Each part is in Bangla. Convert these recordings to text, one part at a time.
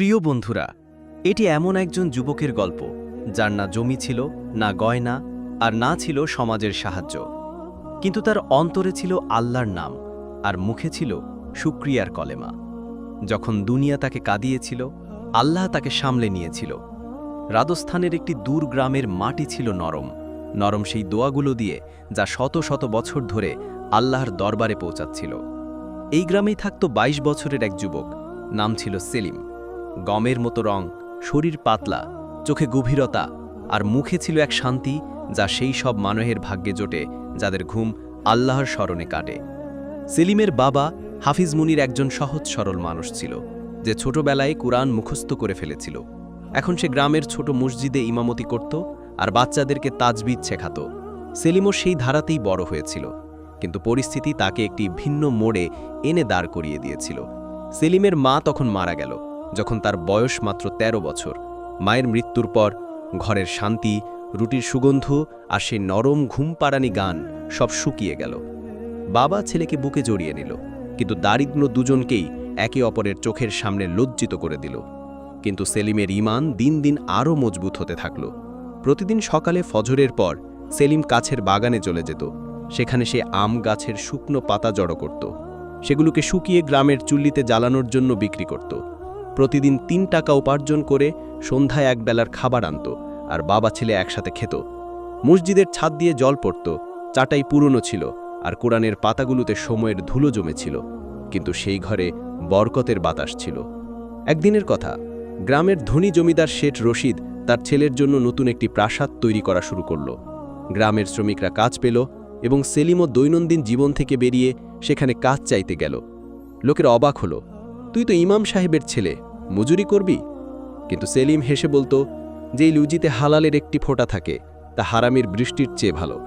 প্রিয় বন্ধুরা, এটি এমন একজন যুবকের গল্প, যার না জমি ছিল, না গয়না, আর না ছিল সমাজের সাহায্য। কিন্তু তার অন্তরে ছিল আল্লাহর নাম, আর মুখে ছিল শুক্রিয়ার কলেমা। যখন দুনিয়া তাকে কাঁদিয়েছিল, আল্লাহ তাকে সামলে নিয়েছিল। রাজস্থানের একটি দূর গ্রামের মাটি ছিল নরম নরম সেই দোয়াগুলো দিয়ে যা শত শত বছর ধরে আল্লাহর দরবারে পৌঁছাচ্ছিল। এই গ্রামেই থাকত ২২ বছরের এক যুবক, নাম ছিল সেলিম। গমের মতো রং, শরীর পাতলা, চোখে গভীরতা, আর মুখে ছিল এক শান্তি যা সেই সব মানুষের ভাগ্যে জোটে, যাদের ঘুম আল্লাহর স্মরণে কাটে। সেলিমের বাবা হাফিজ মুনির একজন সহজ সরল মানুষ ছিল, যে ছোটবেলায় কুরআন মুখস্থ করে ফেলেছিল। এখন সে গ্রামের ছোট মসজিদে ইমামতি করত আর বাচ্চাদেরকে তাজবিদ শেখাত। সেলিমও সেই ধারাতেই বড় হয়েছিল, কিন্তু পরিস্থিতি তাকে একটি ভিন্ন মোড়ে এনে দাঁড় করিয়ে দিয়েছিল। সেলিমের মা তখন মারা গেল যখন তার বয়স মাত্র ১৩ বছর। মায়ের মৃত্যুর পর ঘরের শান্তি, রুটির সুগন্ধ আর সেই নরম ঘুমপাড়ানি গান সব শুকিয়ে গেল। বাবা ছেলেকে বুকে জড়িয়ে নিল, কিন্তু দারিদ্র দুজনকেই একে অপরের চোখের সামনে লজ্জিত করে দিল। কিন্তু সেলিমের ইমান দিন দিন আরও মজবুত হতে থাকল। প্রতিদিন সকালে ফজরের পর সেলিম কাছের বাগানে চলে যেত। সেখানে সে আম গাছের শুকনো পাতা জড়ো করত। সেগুলোকে শুকিয়ে গ্রামের চুল্লিতে জ্বালানোর জন্য বিক্রি করত। প্রতিদিন তিন টাকা উপার্জন করে সন্ধ্যায় একবেলার খাবার আনত, আর বাবা ছেলে একসাথে খেত। মসজিদের ছাদ দিয়ে জল পড়ত, চাটাই পুরনো ছিল, আর কোরআনের পাতাগুলোতে সময়ের ধুলো জমেছিল, কিন্তু সেই ঘরে বরকতের বাতাস ছিল। একদিনের কথা, গ্রামের ধনী জমিদার শেঠ রশিদ তার ছেলের জন্য নতুন একটি প্রাসাদ তৈরি করা শুরু করল। গ্রামের শ্রমিকরা কাজ পেল এবং সেলিমও দৈনন্দিন জীবন থেকে বেরিয়ে সেখানে কাজ চাইতে গেল। লোকের অবাক হলো তুই তো ইমাম সাহেবের ছেলে, মজুরি করবি? কিন্তু সেলিম হেসে বলতো যে লুজিতে হালালের একটি ফোঁটা থাকে, তা হারামির বৃষ্টির চেয়ে ভালো।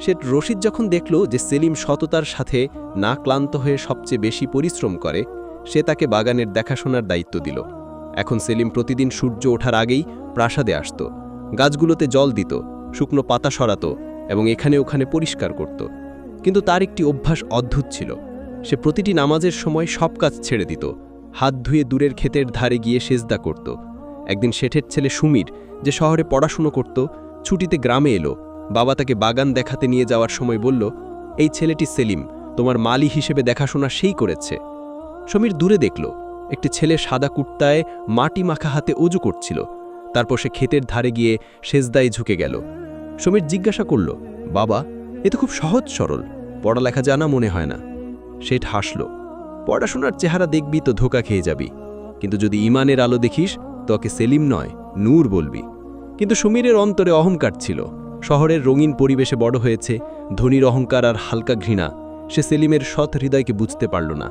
সে রশিদ যখন দেখল যে সেলিম সততার সাথে না ক্লান্ত হয়ে সবচেয়ে বেশি পরিশ্রম করে, সে তাকে বাগানের দেখাশোনার দায়িত্ব দিল। এখন সেলিম প্রতিদিন সূর্য ওঠার আগেই প্রাসাদে আসত, গাছগুলোতে জল দিত, শুকনো পাতা সরাত এবং এখানে ওখানে পরিষ্কার করত। কিন্তু তার একটি অভ্যাস অদ্ভুত ছিল। সে প্রতিটি নামাজের সময় সব কাজ ছেড়ে দিত। হাত ধুয়ে দূরের ক্ষেতের ধারে গিয়ে সেজদা করত। একদিন শেঠের ছেলে সুমির যে শহরে পড়াশুনো করত, ছুটিতে গ্রামে এলো। বাবা তাকে বাগান দেখাতে নিয়ে যাওয়ার সময় বলল, এই ছেলেটি সেলিম, তোমার মালি হিসেবে দেখাশোনা সেই করেছে। সমীর দূরে দেখল, একটি ছেলে সাদা কুর্তায় মাটি মাখা হাতে অজু করছিল। তারপর সে ক্ষেতের ধারে গিয়ে সেজদায় ঝুঁকে গেল। সমীর জিজ্ঞাসা করল, বাবা, এ তো খুব সহজ সরল, পড়ালেখা জানা মনে হয় না। শেঠ হাসল, পড়াশোনার চেহারা দেখবি তো ধোকা খেয়ে যাবি। কিন্তু যদি ইমানের আলো দেখিস, তোকে সেলিম নয়, নূর বলবি। কিন্তু সমীরের অন্তরে অহংকার ছিল। শহরের রঙিন পরিবেশে বড় হয়েছে, ধনীর অহংকার আর হালকা ঘৃণা। সে সেলিমের সৎ হৃদয়কে বুঝতে পারল না।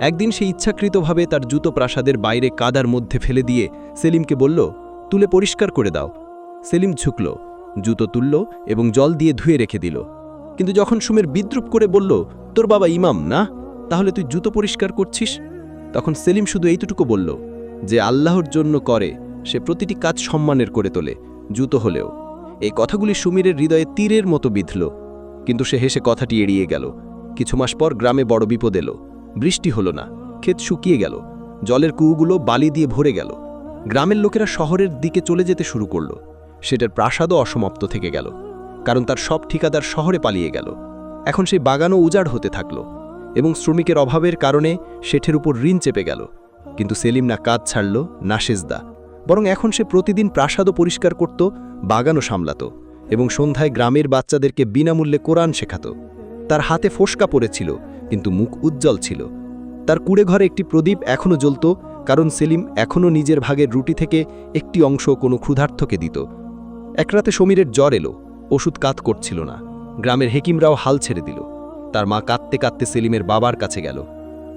একদিন সে ইচ্ছাকৃতভাবে তার জুতো প্রাসাদের বাইরে কাদার মধ্যে ফেলে দিয়ে সেলিমকে বলল, তুলে পরিষ্কার করে দাও। সেলিম ঝুঁকল, জুতো তুলল এবং জল দিয়ে ধুয়ে রেখে দিল। কিন্তু যখন সুমের বিদ্রুপ করে বলল তোর বাবা ইমাম, না? তাহলে তুই জুতো পরিষ্কার করছিস? তখন সেলিম শুধু এইটুকু বলল, যে আল্লাহর জন্য করে, সে প্রতিটি কাজ সম্মানের করে তোলে, জুতো হলেও। এই কথাগুলি সুমিরের হৃদয়ে তীরের মতো বিঁধল, কিন্তু সে হেসে কথাটি এড়িয়ে গেল। কিছু মাস পর গ্রামে বড় বিপদ এলো, বৃষ্টি হলো না, ক্ষেত শুকিয়ে গেল, জলের কুয়োগুলো বালি দিয়ে ভরে গেল। গ্রামের লোকেরা শহরের দিকে চলে যেতে শুরু করল, সেটার প্রাসাদও অসমাপ্ত থেকে গেল, কারণ তার সব ঠিকাদার শহরে পালিয়ে গেল। এখন সেই বাগানও উজাড় হতে থাকল এবং শ্রমিকের অভাবের কারণে শেঠের উপর ঋণ চেপে গেল। কিন্তু সেলিম না কাজ ছাড়ল, না সেজদা। বরং এখন সে প্রতিদিন প্রাসাদও পরিষ্কার করত, বাগানও সামলাত এবং সন্ধ্যায় গ্রামের বাচ্চাদেরকে বিনামূল্যে কোরআন শেখাত। তার হাতে ফোসকা পড়েছিল, কিন্তু মুখ উজ্জ্বল ছিল। তার কুড়ে ঘরে একটি প্রদীপ এখনও জ্বলত, কারণ সেলিম এখনও নিজের ভাগের রুটি থেকে একটি অংশ কোনো ক্ষুধার্থকে দিত। এক রাতে সমীরের জ্বর এলো, ওষুধ কাত করছিল না। গ্রামের হেকিমরাও হাল ছেড়ে দিল। তার মা কাঁদতে কাঁদতে সেলিমের বাবার কাছে গেল।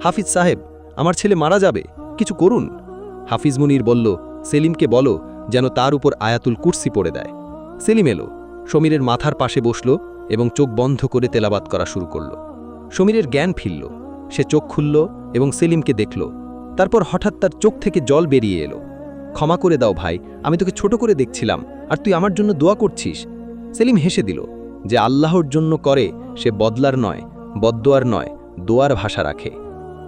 হাফিজ সাহেব, আমার ছেলে মারা যাবে, কিছু করুন। হাফিজ মুনির বলল, সেলিমকে বলো যেন তার উপর আয়াতুল কুর্সি পড়ে দেয়। সেলিম এলো, সমীরের মাথার পাশে বসল এবং চোখ বন্ধ করে তেলাবাত করা শুরু করল। সমীরের জ্ঞান ফিরল, সে চোখ খুলল এবং সেলিমকে দেখল। তারপর হঠাৎ তার চোখ থেকে জল বেরিয়ে এলো। ক্ষমা করে দাও ভাই, আমি তোকে ছোট করে দেখছিলাম, আর তুই আমার জন্য দোয়া করছিস। সেলিম হেসে দিল যে আল্লাহর জন্য করে সে বদলার নয়, বদদোয়ার নয়, দোয়ার ভাষা রাখে।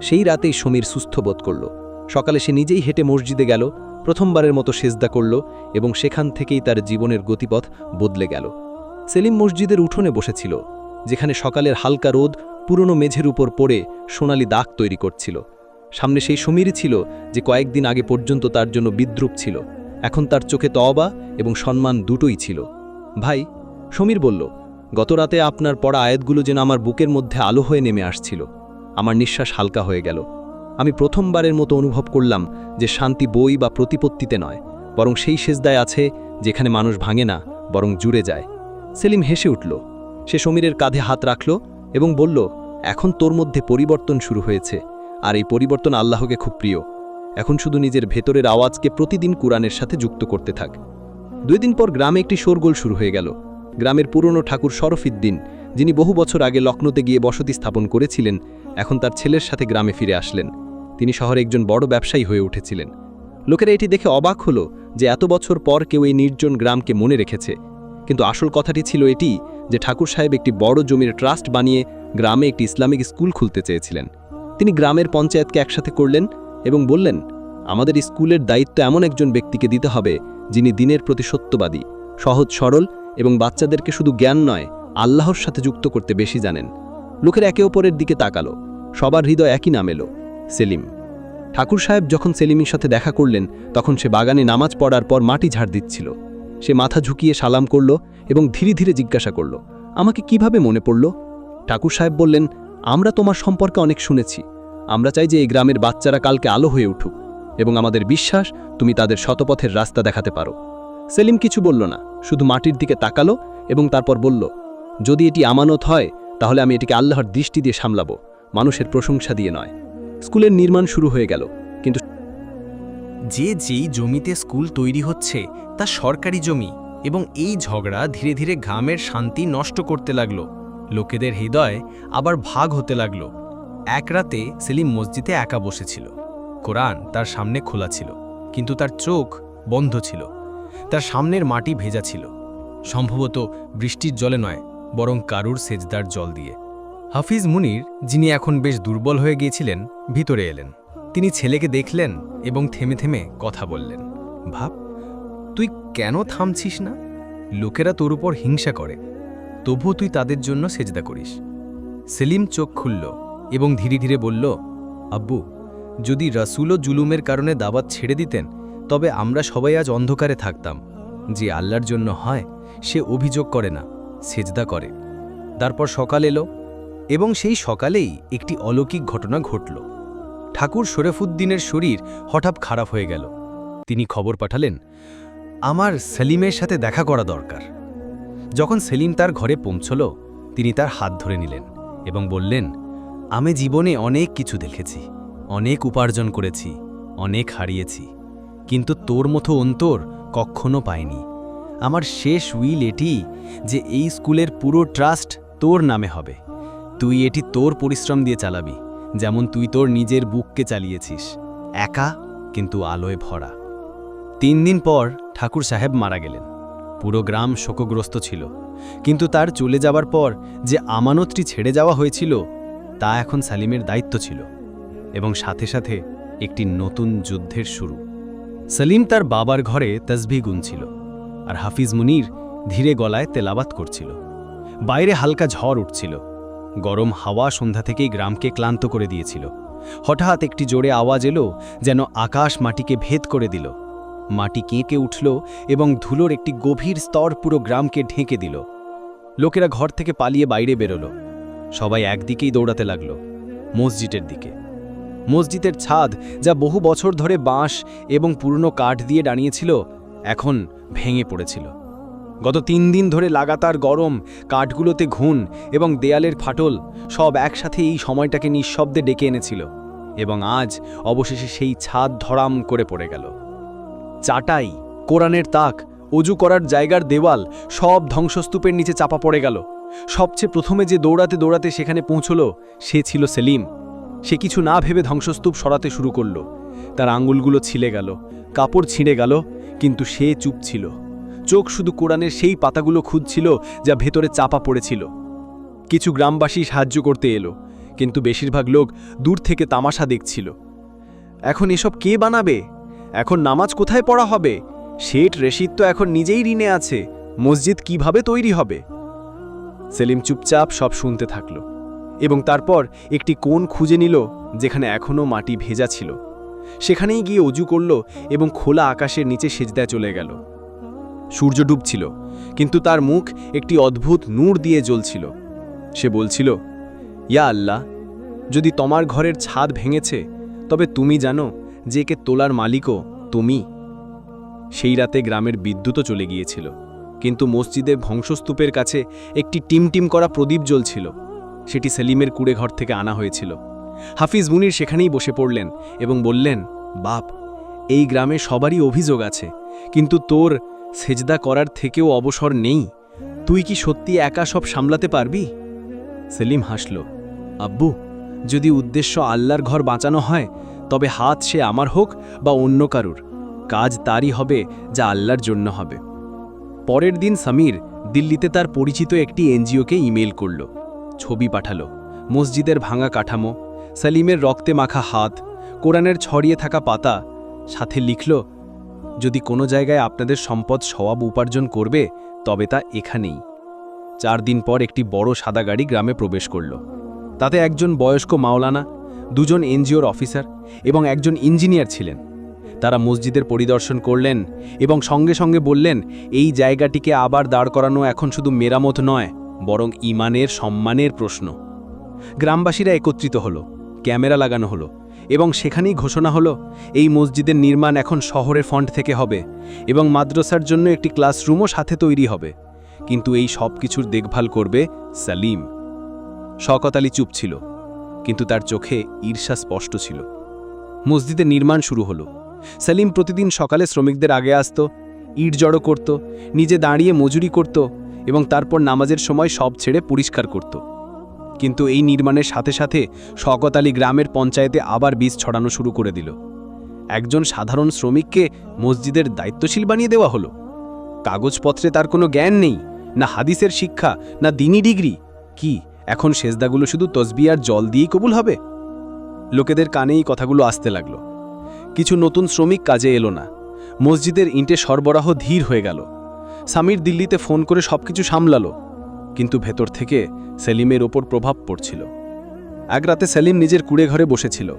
সেই রাতেই সমীর সুস্থ বোধ করল। সকালে সে নিজেই হেঁটে মসজিদে গেল, প্রথমবারের মতো সেজদা করল এবং সেখান থেকেই তার জীবনের গতিপথ বদলে গেল। সেলিম মসজিদের উঠোনে বসেছিল, যেখানে সকালের হালকা রোদ পুরনো মেঝের উপর পড়ে সোনালি দাগ তৈরি করছিল। সামনে সেই সমীরই ছিল যে কয়েকদিন আগে পর্যন্ত তার জন্য বিদ্রুপ ছিল। এখন তার চোখে তওবা এবং সম্মান দুটোই ছিল। ভাই, সমীর বলল গত রাতে আপনার পড়া আয়াতগুলো যেন আমার বুকের মধ্যে আলো হয়ে নেমে আসছিল। আমার নিঃশ্বাস হালকা হয়ে গেল। আমি প্রথমবারের মতো অনুভব করলাম যে শান্তি বই বা প্রতিপত্তিতে নয়, বরং সেই সেজদায় আছে যেখানে মানুষ ভাঙে না, বরং জুড়ে যায়। সেলিম হেসে উঠল। সে সমীরের কাঁধে হাত রাখল এবং বলল, এখন তোর মধ্যে পরিবর্তন শুরু হয়েছে, আর এই পরিবর্তন আল্লাহকে খুব প্রিয়। এখন শুধু নিজের ভেতরের আওয়াজকে প্রতিদিন কোরআনের সাথে যুক্ত করতে থাক। দুই দিন পর গ্রামে একটি শোরগোল শুরু হয়ে গেল। গ্রামের পুরনো ঠাকুর শরফিদ্দিন, যিনি বহু বছর আগে লখনৌতে গিয়ে বসতি স্থাপন করেছিলেন, এখন তার ছেলের সাথে গ্রামে ফিরে আসলেন। তিনি শহরে একজন বড় ব্যবসায়ী হয়ে উঠেছিলেন। লোকেরা এটি দেখে অবাক হলো যে এত বছর পর কেউ এই নির্জন গ্রামকে মনে রেখেছে। কিন্তু আসল কথাটি ছিল এটি যে ঠাকুর সাহেব একটি বড় জমির ট্রাস্ট বানিয়ে গ্রামে একটি ইসলামিক স্কুল খুলতে চেয়েছিলেন। তিনি গ্রামের পঞ্চায়েতকে একসাথে করলেন এবং বললেন, আমাদের স্কুলের দায়িত্ব এমন একজন ব্যক্তিকে দিতে হবে যিনি দিনের প্রতি সত্যবাদী, সহজ সরল এবং বাচ্চাদেরকে শুধু জ্ঞান নয়, আল্লাহর সাথে যুক্ত করতে বেশি জানেন। লোকের একে অপরের দিকে তাকালো, সবার হৃদয় একই নাম এলো, সেলিম। ঠাকুর সাহেব যখন সেলিমের সাথে দেখা করলেন, তখন সে বাগানে নামাজ পড়ার পর মাটি ঝাড় দিচ্ছিল। সে মাথা ঝুঁকিয়ে সালাম করল এবং ধীরে ধীরে জিজ্ঞাসা করল, আমাকে কীভাবে মনে পড়ল? ঠাকুর সাহেব বললেন, আমরা তোমার সম্পর্কে অনেক শুনেছি। আমরা চাই যে এই গ্রামের বাচ্চারা কালকে আলো হয়ে উঠুক এবং আমাদের বিশ্বাস তুমি তাদের শতপথের রাস্তা দেখাতে পারো। সেলিম কিছু বলল না, শুধু মাটির দিকে তাকালো এবং তারপর বলল, যদি এটি আমানত হয়, তাহলে আমি এটিকে আল্লাহর দৃষ্টি দিয়ে সামলাবো, মানুষের প্রশংসা দিয়ে নয়। স্কুলের নির্মাণ শুরু হয়ে গেল, কিন্তু যে যেই জমিতে স্কুল তৈরি হচ্ছে, তা সরকারি জমি এবং এই ঝগড়া ধীরে ধীরে গ্রামের শান্তি নষ্ট করতে লাগল। লোকেদের হৃদয় আবার ভাগ হতে লাগল। এক রাতে সেলিম মসজিদে একা বসেছিল। কোরআন তার সামনে খোলা ছিল, কিন্তু তার চোখ বন্ধ ছিল। তার সামনের মাটি ভেজা ছিল। সম্ভবত বৃষ্টির জলে নয়, বরং কারুর সেজদার জল দিয়ে। হাফিজ মুনির, যিনি এখন বেশ দুর্বল হয়ে গিয়েছিলেন, ভিতরে এলেন। তিনি ছেলেকে দেখলেন এবং থেমে থেমে কথা বললেন। ভাব, তুই কেন থামছিস না? লোকেরা তোর উপর হিংসা করে। তবুও তুই তাদের জন্য সেজদা করিস। সেলিম চোখ খুলল এবং ধীরে ধীরে বলল, আব্বু, যদি রাসুলও জুলুমের কারণে দাবাত ছেড়ে দিতেন তবে আমরা সবাই আজ অন্ধকারে থাকতাম। যে আল্লাহর জন্য হয়, সে অভিযোগ করে না, সেজদা করে। তারপর সকাল এলো এবং সেই সকালেই একটি অলৌকিক ঘটনা ঘটল। ঠাকুর শরফুদ্দিনের শরীর হঠাৎ খারাপ হয়ে গেল। তিনি খবর পাঠালেন, আমার সেলিমের সাথে দেখা করা দরকার। যখন সেলিম তার ঘরে পৌঁছল, তিনি তার হাত ধরে নিলেন এবং বললেন, আমি জীবনে অনেক কিছু দেখেছি, অনেক উপার্জন করেছি, অনেক হারিয়েছি। কিন্তু তোর মতো অন্তর কখনো পায়নি। আমার শেষ উইল এটি যে এই স্কুলের পুরো ট্রাস্ট তোর নামে হবে। তুই এটি তোর পরিশ্রম দিয়ে চালাবি, যেমন তুই তোর নিজের বুককে চালিয়েছিস। একা, কিন্তু আলোয় ভরা। তিন দিন পর ঠাকুর সাহেব মারা গেলেন। পুরো গ্রাম শোকগ্রস্ত ছিল। কিন্তু তার চলে যাবার পর যে আমানতটি ছেড়ে যাওয়া হয়েছিল, তা এখন সালিমের দায়িত্ব ছিল। এবং সাথে সাথে একটি নতুন যুদ্ধের শুরু। সালিম তার বাবার ঘরে তসবি গুনছিল আর হাফিজ মুনির ধীরে গলায় তেলাবাত করছিল। বাইরে হালকা ঝড় উঠছিল। গরম হাওয়া সন্ধ্যা থেকেই গ্রামকে ক্লান্ত করে দিয়েছিল। হঠাৎ একটি জোরে আওয়াজ এলো যেন আকাশ মাটিকে ভেদ করে দিল। মাটি কেঁকে উঠল এবং ধুলোর একটি গভীর স্তর পুরো গ্রামকে ঢেকে দিল। লোকেরা ঘর থেকে পালিয়ে বাইরে বেরোলো। সবাই একদিকেই দৌড়াতে লাগল। মসজিদের দিকে। মসজিদের ছাদ, যা বহু বছর ধরে বাঁশ এবং পুরনো কাঠ দিয়ে দাঁড়িয়েছিল এখন ভেঙে পড়েছিল। গত তিন দিন ধরে লাগাতার গরম, কাঠগুলোতে ঘুণ এবং দেয়ালের ফাটল সব একসাথে এই সময়টাকে নিঃশব্দে ডেকে এনেছিল এবং আজ অবশেষে সেই ছাদ ধরাম করে পড়ে গেল। চাটাই, কোরআনের তাক, অজু করার জায়গার দেওয়াল সব ধ্বংসস্তূপের নিচে চাপা পড়ে গেল। সবচেয়ে প্রথমে যে দৌড়াতে দৌড়াতে সেখানে পৌঁছল, সে ছিল সেলিম। সে কিছু না ভেবে ধ্বংসস্তূপ সরাতে শুরু করল। তার আঙুলগুলো ছিলে গেল, কাপড় ছিঁড়ে গেল, কিন্তু সে চুপ ছিল। চোখ শুধু কোরআনের সেই পাতাগুলো খুঁজছিল যা ভেতরে চাপা পড়েছিল। কিছু গ্রামবাসী সাহায্য করতে এলো, কিন্তু বেশিরভাগ লোক দূর থেকে তামাশা দেখছিল। এখন এসব কে বানাবে? এখন নামাজ কোথায় পড়া হবে? শেঠ রেশিদ তো এখন নিজেই ঋণে আছে, মসজিদ কীভাবে তৈরি হবে? সেলিম চুপচাপ সব শুনতে থাকল। এবং তারপর একটি কোণ খুঁজে নিল যেখানে এখনও মাটি ভেজা ছিল। সেখানেই গিয়ে অজু করল এবং খোলা আকাশের নিচে সেজদায় চলে গেল। সূর্য ডুবছিল, কিন্তু তার মুখ একটি অদ্ভুত নূর দিয়ে জ্বলছিল। সে বলছিল, ইয়া আল্লাহ, যদি তোমার ঘরের ছাদ ভেঙেছে, তবে তুমি জানো যে একে তোলার মালিকও তুমি। সেই রাতে গ্রামের বিদ্যুৎও চলে গিয়েছিল, কিন্তু মসজিদের ধ্বংসস্তূপের কাছে একটি টিমটিম করা প্রদীপ জ্বলছিল। সেটি সেলিমের কুড়ে ঘর থেকে আনা হয়েছিল। হাফিজ মুনির সেখানেই বসে পড়লেন এবং বললেন, বাপ, এই গ্রামে সবারই অভিযোগ আছে, কিন্তু তোর সেজদা করার থেকেও অবসর নেই। তুই কি সত্যি একা সব সামলাতে পারবি? সেলিম হাসল, আব্বু, যদি উদ্দেশ্য আল্লাহর ঘর বাঁচানো হয়, তবে হাত সে আমার হোক বা অন্য কারুর। কাজ তারই হবে যা আল্লাহর জন্য হবে। পরের দিন সমীর দিল্লিতে তার পরিচিত একটি এনজিওকে ইমেল করল। ছবি পাঠালো, মসজিদের ভাঙা কাঠামো, সালিমের রক্তে মাখা হাত, কোরআনের ছড়িয়ে থাকা পাতা। সাথে লিখল, যদি কোনো জায়গায় আপনাদের সম্পদ সওয়াব উপার্জন করবে, তবে তা এখানেই। চার দিন পর একটি বড় সাদা গাড়ি গ্রামে প্রবেশ করল। তাতে একজন বয়স্ক মাওলানা, দুজন এনজিওর অফিসার এবং একজন ইঞ্জিনিয়ার ছিলেন। তারা মসজিদের পরিদর্শন করলেন এবং সঙ্গে সঙ্গে বললেন, এই জায়গাটিকে আবার দাঁড় করানো এখন শুধু মেরামত নয় বরং ইমানের সম্মানের প্রশ্ন। গ্রামবাসীরা একত্রিত হলো, ক্যামেরা লাগানো হলো এবং সেখানেই ঘোষণা হলো, এই মসজিদের নির্মাণ এখন শহরের ফন্ড থেকে হবে এবং মাদ্রাসার জন্য একটি ক্লাসরুমও সাথে তৈরি হবে। কিন্তু এই সব কিছুর দেখভাল করবে সালিম। শকত আলী চুপ ছিল, কিন্তু তার চোখে ঈর্ষা স্পষ্ট ছিল। মসজিদের নির্মাণ শুরু হলো। সালিম প্রতিদিন সকালে শ্রমিকদের আগে আসত, ইট জড়ো করত, নিজে দাঁড়িয়ে মজুরি করত এবং তারপর নামাজের সময় সব ছেড়ে পরিষ্কার করত। কিন্তু এই নির্মাণের সাথে সাথে শকত আলী গ্রামের পঞ্চায়েতে আবার বীজ ছড়ানো শুরু করে দিল। একজন সাধারণ শ্রমিককে মসজিদের দায়িত্বশীল বানিয়ে দেওয়া হলো। কাগজপত্রে তার কোনো জ্ঞান নেই, না হাদিসের শিক্ষা, না দিনী ডিগ্রি। কি, এখন সেজদাগুলো শুধু তসবি আর জল দিয়েই কবুল হবে? লোকেদের কানেই কথাগুলো আসতে লাগল। কিছু নতুন শ্রমিক কাজে এলো না। মসজিদের ইন্টে সরবরাহ ধীর হয়ে গেল। সামির দিল্লিতে ফোন করে সবকিছু সামলালো, কিন্তু ভেতর থেকে সেলিমের ওপর প্রভাব পড়ছিল। এক রাতে সেলিম নিজের কুড়ে ঘরে বসেছিল।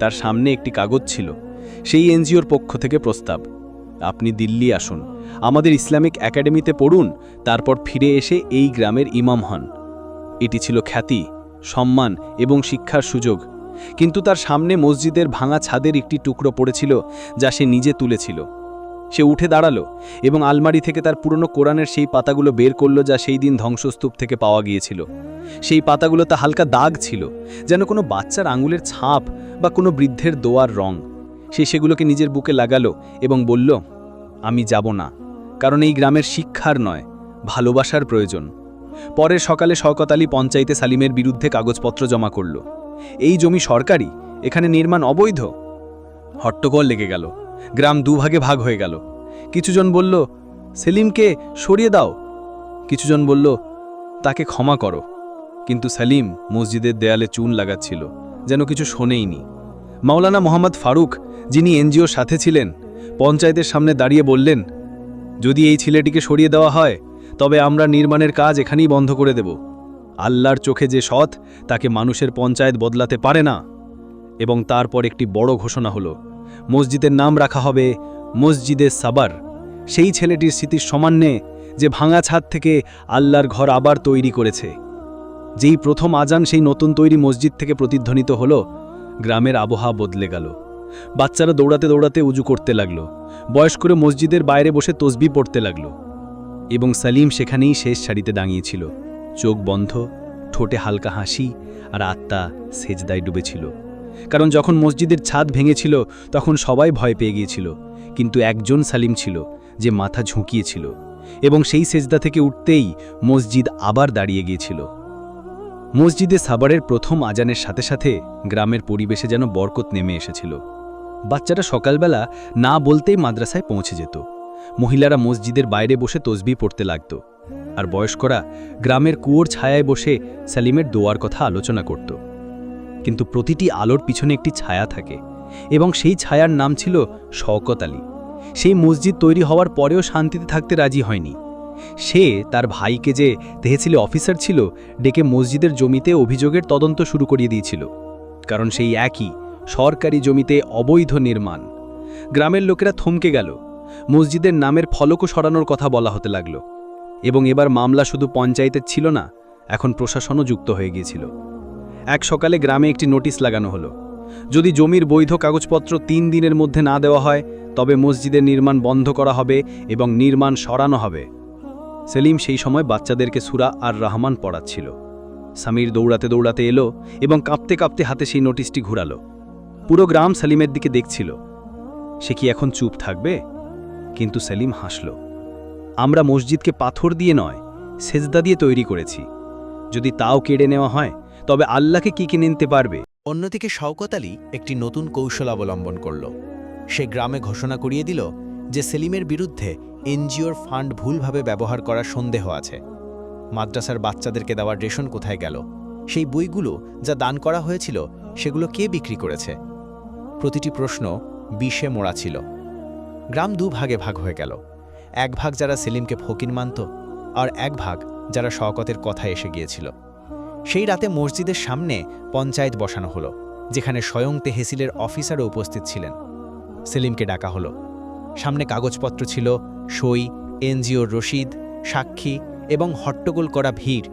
তার সামনে একটি কাগজ ছিল, সেই এনজিওর পক্ষ থেকে প্রস্তাব, আপনি দিল্লি আসুন, আমাদের ইসলামিক একাডেমিতে পড়ুন, তারপর ফিরে এসে এই গ্রামের ইমাম হন। এটি ছিল খ্যাতি, সম্মান এবং শিক্ষার সুযোগ, কিন্তু তার সামনে মসজিদের ভাঙা ছাদের একটি টুকরো পড়েছিল, যা সে নিজে তুলেছিল। সে উঠে দাঁড়াল এবং আলমারি থেকে তার পুরনো কোরআনের সেই পাতাগুলো বের করল যা সেই দিন ধ্বংসস্তূপ থেকে পাওয়া গিয়েছিল। সেই পাতাগুলো তা হালকা দাগ ছিল, যেন কোনো বাচ্চার আঙুলের ছাপ বা কোনো বৃদ্ধের দোয়ার রং। সে সেগুলোকে নিজের বুকে লাগালো এবং বলল, আমি যাব না, কারণ এই গ্রামের শিক্ষার নয়, ভালোবাসার প্রয়োজন। পরের সকালে শওকত আলী পঞ্চায়েতে সালিমের বিরুদ্ধে কাগজপত্র জমা করল। এই জমি সরকারি? এখানে নির্মাণ অবৈধ? হট্টগোল লেগে গেল। গ্রাম দুভাগে ভাগ হয়ে গেল। কিছুজন বলল, সেলিমকে সরিয়ে দাও। কিছুজন বলল, তাকে ক্ষমা করো। কিন্তু সেলিম মসজিদের দেয়ালে চুন লাগাচ্ছিল, যেন কিছু শোনেইনি। মাওলানা মোহাম্মদ ফারুক, যিনি এনজিওর সাথে ছিলেন, পঞ্চায়েতের সামনে দাঁড়িয়ে বললেন, যদি এই ছেলেটিকে সরিয়ে দেওয়া হয়, তবে আমরা নির্মাণের কাজ এখানেই বন্ধ করে দেব। আল্লাহর চোখে যে সৎ, তাকে মানুষের পঞ্চায়েত বদলাতে পারে না। এবং তারপর একটি বড় ঘোষণা হলো মসজিদের নাম রাখা হবে মসজিদে সাবার। সেই ছেলেটির স্মৃতির সমান্যে যে ভাঙা ছাদ থেকে আল্লাহর ঘর আবার তৈরি করেছে। যেই প্রথম আজান সেই নতুন তৈরি মসজিদ থেকে প্রতিধ্বনিত হল, গ্রামের আবহাওয়া বদলে গেল। বাচ্চারা দৌড়াতে দৌড়াতে উজু করতে লাগল। বয়স্করা মসজিদের বাইরে বসে তসবি পড়তে লাগল। এবং সালিম সেখানেই শেষ শাড়িতে দাঁড়িয়েছিল। চোখ বন্ধ, ঠোঁটে হালকা হাসি আর আত্মা সেজদায় ডুবেছিল। কারণ যখন মসজিদের ছাদ ভেঙেছিল, তখন সবাই ভয় পেয়ে গিয়েছিল। কিন্তু একজন সালিম ছিল, যে মাথা ঝুঁকিয়েছিল, এবং সেই সেজদা থেকে উঠতেই মসজিদ আবার দাঁড়িয়ে গিয়েছিল। মসজিদে সাবারের প্রথম আজানের সাথে সাথে গ্রামের পরিবেশে যেন বরকত নেমে এসেছিল। বাচ্চারা সকালবেলা না বলতেই মাদ্রাসায় পৌঁছে যেত। মহিলারা মসজিদের বাইরে বসে তসবি পড়তে লাগত, আর বয়স্করা গ্রামের কুয়োর ছায়ায় বসে সালিমের দোয়ার কথা আলোচনা করত। কিন্তু প্রতিটি আলোর পিছনে একটি ছায়া থাকে এবং সেই ছায়ার নাম ছিল শওকত আলী। সেই মসজিদ তৈরি হওয়ার পরেও শান্তিতে থাকতে রাজি হয়নি। সে তার ভাইকে যে তেহসিলে অফিসার ছিল, ডেকে মসজিদের জমিতে অভিযোগের তদন্ত শুরু করিয়ে দিয়েছিল। কারণ সেই একই সরকারি জমিতে অবৈধ নির্মাণ। গ্রামের লোকেরা থমকে গেল। মসজিদের নামের ফলকও সরানোর কথা বলা হতে লাগল। এবং এবার মামলা শুধু পঞ্চায়েতের ছিল না, এখন প্রশাসনও যুক্ত হয়ে গিয়েছিল। এক সকালে গ্রামে একটি নোটিশ লাগানো হলো। যদি জমির বৈধ কাগজপত্র তিন দিনের মধ্যে না দেওয়া হয়, তবে মসজিদের নির্মাণ বন্ধ করা হবে এবং নির্মাণ সরানো হবে। সেলিম সেই সময় বাচ্চাদেরকে সুরা আর রহমান পড়াচ্ছিল। সামির দৌড়াতে দৌড়াতে এলো এবং কাঁপতে কাঁপতে হাতে সেই নোটিশটি ঘুরালো। পুরো গ্রাম সেলিমের দিকে দেখছিল। সে কি এখন চুপ থাকবে? কিন্তু সেলিম হাসল। আমরা মসজিদকে পাথর দিয়ে নয়, সেজদা দিয়ে তৈরি করেছি। যদি তাও কেড়ে নেওয়া হয় তবে আল্লাহকে কি কিনে নিতে পারবে? অন্যদিকে শওকত আলী একটি নতুন কৌশল অবলম্বন করল। সে গ্রামে ঘোষণা করিয়ে দিল যে সেলিমের বিরুদ্ধে এনজিওর ফান্ড ভুলভাবে ব্যবহার করার সন্দেহ আছে। মাদ্রাসার বাচ্চাদেরকে দেওয়ার রেশন কোথায় গেল? সেই বইগুলো যা দান করা হয়েছিল, সেগুলো কে বিক্রি করেছে? প্রতিটি প্রশ্ন বিষে মোড়া ছিল। গ্রাম দু ভাগে ভাগ হয়ে গেল। এক ভাগ যারা সেলিমকে ফকির মানত, আর এক ভাগ যারা শওকতের কথা এসে গিয়েছিল। সেই রাতে মসজিদের সামনে পঞ্চায়েত বসানো হলো, যেখানে স্বয়ং তেহসিলের অফিসারও উপস্থিত ছিলেন। সেলিমকে ডাকা হলো। সামনে কাগজপত্র ছিল, সই এনজিওর রসিদ সাক্ষী এবং হট্টগোল করা ভিড়।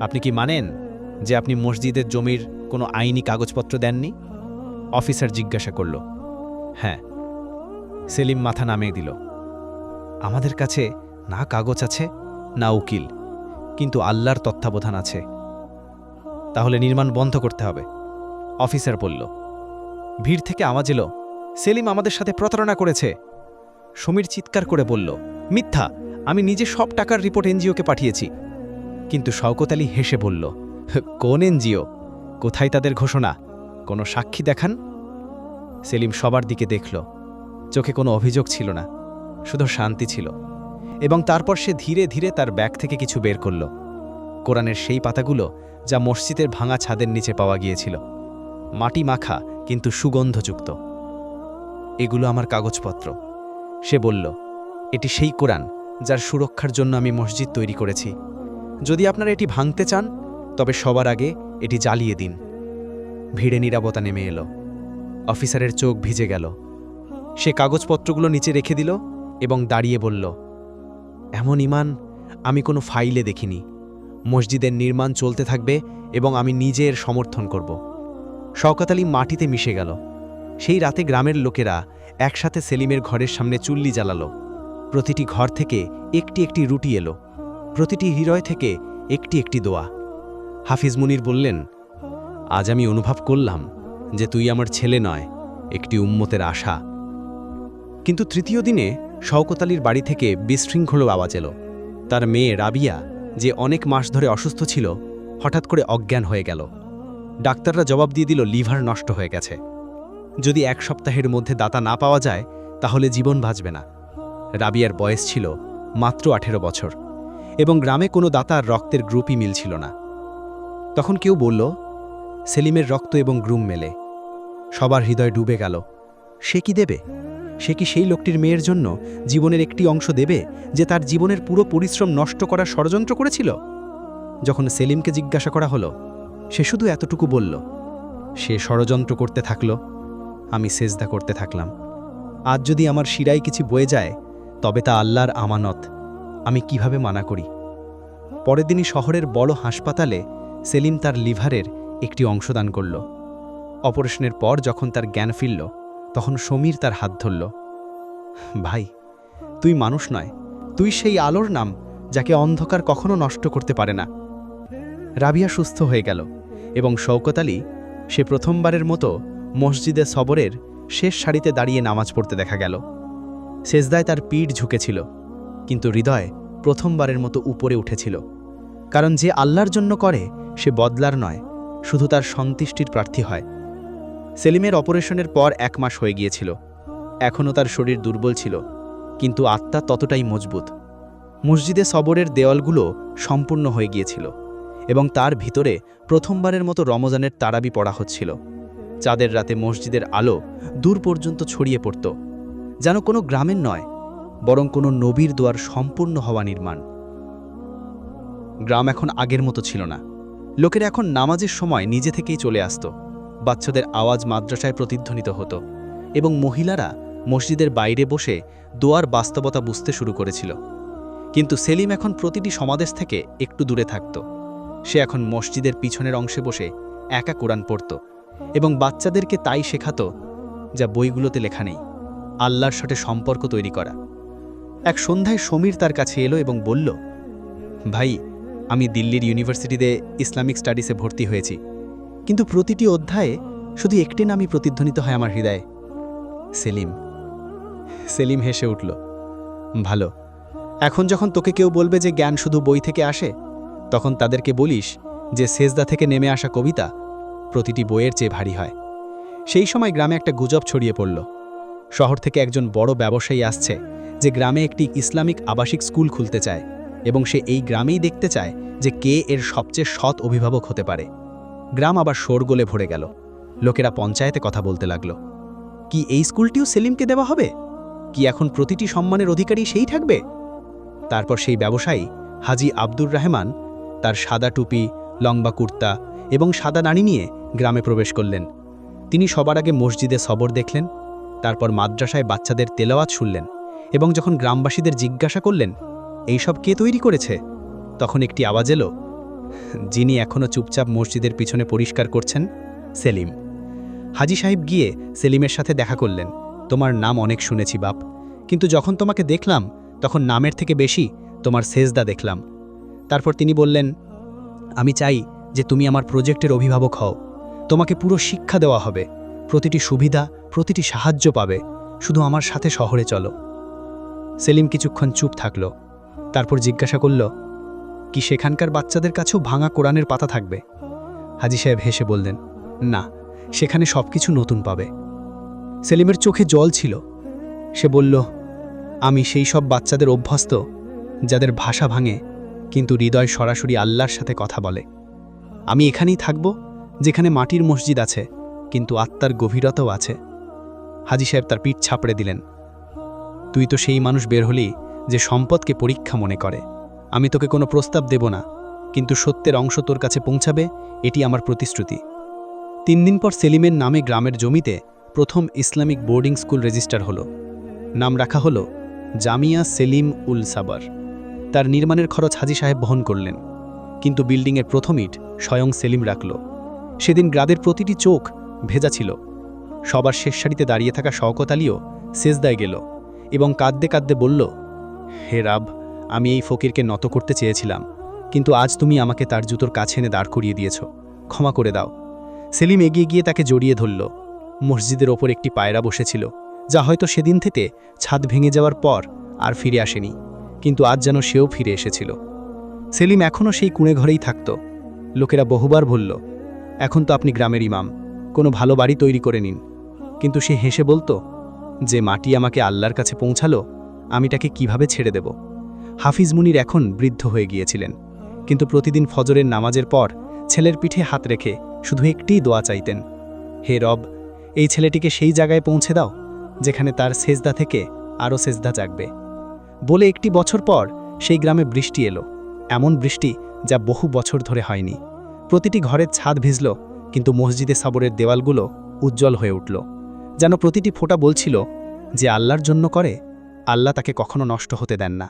আপনি কি মানেন যে আপনি মসজিদের জমির কোনো আইনি কাগজপত্র দেননি? অফিসার জিজ্ঞাসা করল। হ্যাঁ। সেলিম মাথা নামিয়ে দিল। আমাদের কাছে না কাগজ আছে, না উকিল। কিন্তু আল্লাহর তত্ত্বাবধান আছে। তাহলে নির্মাণ বন্ধ করতে হবে। অফিসার বলল, ভিড় থেকে আওয়াজ এলো। সেলিম আমাদের সাথে প্রতারণা করেছে। সমীর চিৎকার করে বলল, মিথ্যা! আমি নিজে সব টাকার রিপোর্ট এনজিওকে পাঠিয়েছি। কিন্তু শওকত আলী হেসে বলল, কোন এনজিও? কোথায় তাদের ঘোষণা? কোনো সাক্ষী দেখান? সেলিম সবার দিকে দেখল। চোখে কোনো অভিযোগ ছিল না। শুধু শান্তি ছিল। এবং তারপর সে ধীরে ধীরে তার ব্যাগ থেকে কিছু বের করল। কোরআনের সেই পাতাগুলো যা মসজিদের ভাঙা ছাদের নিচে পাওয়া গিয়েছিল। মাটি মাখা, কিন্তু সুগন্ধযুক্ত। এগুলো আমার কাগজপত্র। সে বলল, এটি সেই কোরআন যার সুরক্ষার জন্য আমি মসজিদ তৈরি করেছি। যদি আপনারা এটি ভাঙতে চান, তবে সবার আগে এটি জ্বালিয়ে দিন। ভিড়ে নিরাপত্তা নেমে এলো। অফিসারের চোখ ভিজে গেল। সে কাগজপত্রগুলো নিচে রেখে দিল এবং দাঁড়িয়ে বলল এমন ইমান আমি কোনো ফাইলে দেখিনি। মসজিদের নির্মাণ চলতে থাকবে এবং আমি নিজের সমর্থন করব। শওকত আলী মাটিতে মিশে গেল। সেই রাতে গ্রামের লোকেরা একসাথে সেলিমের ঘরের সামনে চুল্লি জ্বালালো। প্রতিটি ঘর থেকে একটি একটি রুটি এলো। প্রতিটি হৃদয় থেকে একটি একটি দোয়া। হাফিজ মুনির বললেন, আজ আমি অনুভব করলাম যে তুই আমার ছেলে নয়, একটি উম্মতের আশা। কিন্তু তৃতীয় দিনে শওকত আলীর বাড়ি থেকে বিশৃঙ্খল আওয়াজ এলো। তার মেয়ে রাবিয়া, যে অনেক মাস ধরে অসুস্থ ছিল, হঠাৎ করে অজ্ঞান হয়ে গেল। ডাক্তাররা জবাব দিয়ে দিল, লিভার নষ্ট হয়ে গেছে। যদি এক সপ্তাহের মধ্যে দাতা না পাওয়া যায়, তাহলে জীবন বাঁচবে না। রাবিয়ার বয়স ছিল মাত্র আঠেরো বছর, এবং গ্রামে কোনো দাতার রক্তের গ্রুপই মিলছিল না। তখন কেউ বলল, সেলিমের রক্ত এবং গ্রুম মেলে। সবার হৃদয় ডুবে গেল। সে কি দেবে? সে কি সেই লোকটির মেয়ের জন্য জীবনের একটি অংশ দেবে যে তার জীবনের পুরো পরিশ্রম নষ্ট করার ষড়যন্ত্র করেছিল? যখন সেলিমকে জিজ্ঞাসা করা হলো, সে শুধু এতটুকু বলল, সে ষড়যন্ত্র করতে থাকল, আমি সেজদা করতে থাকলাম। আজ যদি আমার শিরায় কিছু বয়ে যায়, তবে তা আল্লাহর আমানত, আমি কীভাবে মানা করি? পরের দিনই শহরের বড় হাসপাতালে সেলিম তার লিভারের একটি অংশদান করল। অপারেশনের পর যখন তার জ্ঞান ফিরল তখন সমীর তার হাত ধরল। ভাই, তুই মানুষ নয়। তুই সেই আলোর নাম যাকে অন্ধকার কখনো নষ্ট করতে পারে না। রাবিয়া সুস্থ হয়ে গেল এবং শওকত আলী সে প্রথমবারের মতো মসজিদে সবরের শেষ সারিতে দাঁড়িয়ে নামাজ পড়তে দেখা গেল। সেজদায় তার পিঠ ঝুঁকেছিল, কিন্তু হৃদয় প্রথমবারের মতো উপরে উঠেছিল। কারণ যে আল্লাহর জন্য করে, সে বদলার নয়, শুধু তার সন্তুষ্টির প্রার্থী হয়। সেলিমের অপারেশনের পর এক মাস হয়ে গিয়েছিল। এখনও তার শরীর দুর্বল ছিল, কিন্তু আত্মা ততটাই মজবুত। মসজিদে সবরের দেওয়ালগুলো সম্পূর্ণ হয়ে গিয়েছিল এবং তার ভিতরে প্রথমবারের মতো রমজানের তারাবি পড়া হচ্ছিল। চাঁদের রাতে মসজিদের আলো দূর পর্যন্ত ছড়িয়ে পড়ত, যেন কোনো গ্রামের নয়, বরং কোনো নবীর দোয়ার সম্পূর্ণ হওয়া নির্মাণ। গ্রাম এখন আগের মতো ছিল না। লোকেরা এখন নামাজের সময় নিজে থেকেই চলে আসত। বাচ্চাদের আওয়াজ মাদ্রাসায় প্রতিধ্বনিত হতো এবং মহিলারা মসজিদের বাইরে বসে দোয়ার বাস্তবতা বুঝতে শুরু করেছিল। কিন্তু সেলিম এখন প্রতিটি সমাদেশ থেকে একটু দূরে থাকত। সে এখন মসজিদের পিছনের অংশে বসে একা কোরআন পড়ত এবং বাচ্চাদেরকে তাই শেখাত যা বইগুলোতে লেখা নেই, আল্লাহর সাথে সম্পর্ক তৈরি করা। এক সন্ধ্যায় সমীর তার কাছে এলো এবং বলল, ভাই, আমি দিল্লির ইউনিভার্সিটিতে ইসলামিক স্টাডিসে ভর্তি হয়েছি। কিন্তু প্রতিটি অধ্যায়ে শুধু একটি নামই প্রতিধ্বনিত হয় আমার হৃদয়ে। সেলিম। সেলিম হেসে উঠল, ভালো। এখন যখন তোকে কেউ বলবে যে জ্ঞান শুধু বই থেকে আসে, তখন তাদেরকে বলিস যে সেজদা থেকে নেমে আসা কবিতা প্রতিটি বইয়ের চেয়ে ভারী হয়। সেই সময় গ্রামে একটা গুজব ছড়িয়ে পড়ল। শহর থেকে একজন বড় ব্যবসায়ী আসছে যে গ্রামে একটি ইসলামিক আবাসিক স্কুল খুলতে চায় এবং সে এই গ্রামেই দেখতে চায় যে কে এর সবচেয়ে সৎ অভিভাবক হতে পারে। গ্রাম আবার শোরগোলে ভরে গেল। লোকেরা পঞ্চায়েতে কথা বলতে লাগল। কি এই স্কুলটিও সেলিমকে দেওয়া হবে? কি এখন প্রতিটি সম্মানের অধিকারী সেই থাকবে? তারপর সেই ব্যবসায়ী, হাজি আব্দুর রহমান, তার সাদা টুপি, লম্বা কুর্তা এবং সাদা নাড়ি নিয়ে গ্রামে প্রবেশ করলেন। তিনি সবার আগে মসজিদে সবর দেখলেন, তারপর মাদ্রাসায় বাচ্চাদের তেলাওয়াত শুনলেন এবং যখন গ্রামবাসীদের জিজ্ঞাসা করলেন, এইসব কে তৈরি করেছে? তখন একটি আওয়াজ এলো যিনি এখনও চুপচাপ মসজিদের পিছনে পরিষ্কার করছেন, সেলিম। হাজি সাহেব গিয়ে সেলিমের সাথে দেখা করলেন। তোমার নাম অনেক শুনেছি, বাপ। কিন্তু যখন তোমাকে দেখলাম, তখন নামের থেকে বেশি তোমার সেজদা দেখলাম। তারপর তিনি বললেন, আমি চাই যে তুমি আমার প্রজেক্টের অভিভাবক হও। তোমাকে পুরো শিক্ষা দেওয়া হবে। প্রতিটি সুবিধা, প্রতিটি সাহায্য পাবে। শুধু আমার সাথে শহরে চলো। সেলিম কিছুক্ষণ চুপ থাকল। তারপর জিজ্ঞাসা করল কি সেখানকার বাচ্চাদের কাছেও ভাঙা কোরআনের পাতা থাকবে? হাজি সাহেব হেসে বললেন, না, সেখানে সব কিছু নতুন পাবে। সেলিমের চোখে জল ছিল। সে বলল, আমি সেই সব বাচ্চাদের অভ্যস্ত, যাদের ভাষা ভাঙে, কিন্তু হৃদয় সরাসরি আল্লাহর সাথে কথা বলে। আমি এখানেই থাকব, যেখানে মাটির মসজিদ আছে, কিন্তু আত্মার গভীরতাও আছে। হাজি সাহেব তার পিঠ ছাপড়ে দিলেন, তুই তো সেই মানুষ বের হলি যে সম্পদকে পরীক্ষা মনে করে। আমি তোকে কোনো প্রস্তাব দেব না, কিন্তু সত্যের অংশ তোর কাছে পৌঁছাবে, এটি আমার প্রতিশ্রুতি। তিন দিন পর সেলিমের নামে গ্রামের জমিতে প্রথম ইসলামিক বোর্ডিং স্কুল রেজিস্টার হলো। নাম রাখা হলো জামিয়া সেলিম উল সাবার। তার নির্মাণের খরচ হাজি সাহেব বহন করলেন, কিন্তু বিল্ডিংয়ের প্রথম ইট স্বয়ং সেলিম রাখল। সেদিন গ্রাদের প্রতিটি চোখ ভেজা ছিল। সবার শেষ সারিতে দাঁড়িয়ে থাকা শওকত আলীও সেজদায় গেল এবং কাঁদতে কাঁদতে বলল, হে রাব আমি এই ফকিরকে নত করতে চেয়েছিলাম, কিন্তু আজ তুমি আমাকে তার জুতোর কাছে এনে দাঁড় করিয়ে দিয়েছ। ক্ষমা করে দাও। সেলিম এগিয়ে গিয়ে তাকে জড়িয়ে ধরল। মসজিদের ওপর একটি পায়রা বসেছিল, যা হয়তো সেদিন থেকে ছাদ ভেঙে যাওয়ার পর আর ফিরে আসেনি, কিন্তু আজ যেন সেও ফিরে এসেছিল। সেলিম এখনও সেই কুঁড়ে ঘরেই থাকত। লোকেরা বহুবার বলল, এখন তো আপনি গ্রামের ইমাম, কোনো ভালো বাড়ি তৈরি করে নিন। কিন্তু সে হেসে বলতো, যে মাটি আমাকে আল্লাহর কাছে পৌঁছালো, আমি তাকে কীভাবে ছেড়ে দেব? হাফিজ মুনির এখন বৃদ্ধ হয়ে গিয়েছিলেন। কিন্তু প্রতিদিন ফজরের নামাজের পর ছেলের পিঠে হাত রেখে শুধু একটিই দোয়া চাইতেন। হে রব, এই ছেলেটিকে সেই জায়গায় পৌঁছে দাও, যেখানে তার সেজদা থেকে আরও সেজদা জাগবে। বলে একটি বছর পর সেই গ্রামে বৃষ্টি এলো, এমন বৃষ্টি যা বহু বছর ধরে হয়নি। প্রতিটি ঘরের ছাদ ভিজল, কিন্তু মসজিদে সাবরের দেওয়ালগুলো উজ্জ্বল হয়ে উঠল। যেন প্রতিটি ফোঁটা বলছিল যে আল্লাহর জন্য করে, আল্লাহ তাকে কখনো নষ্ট হতে দেন না।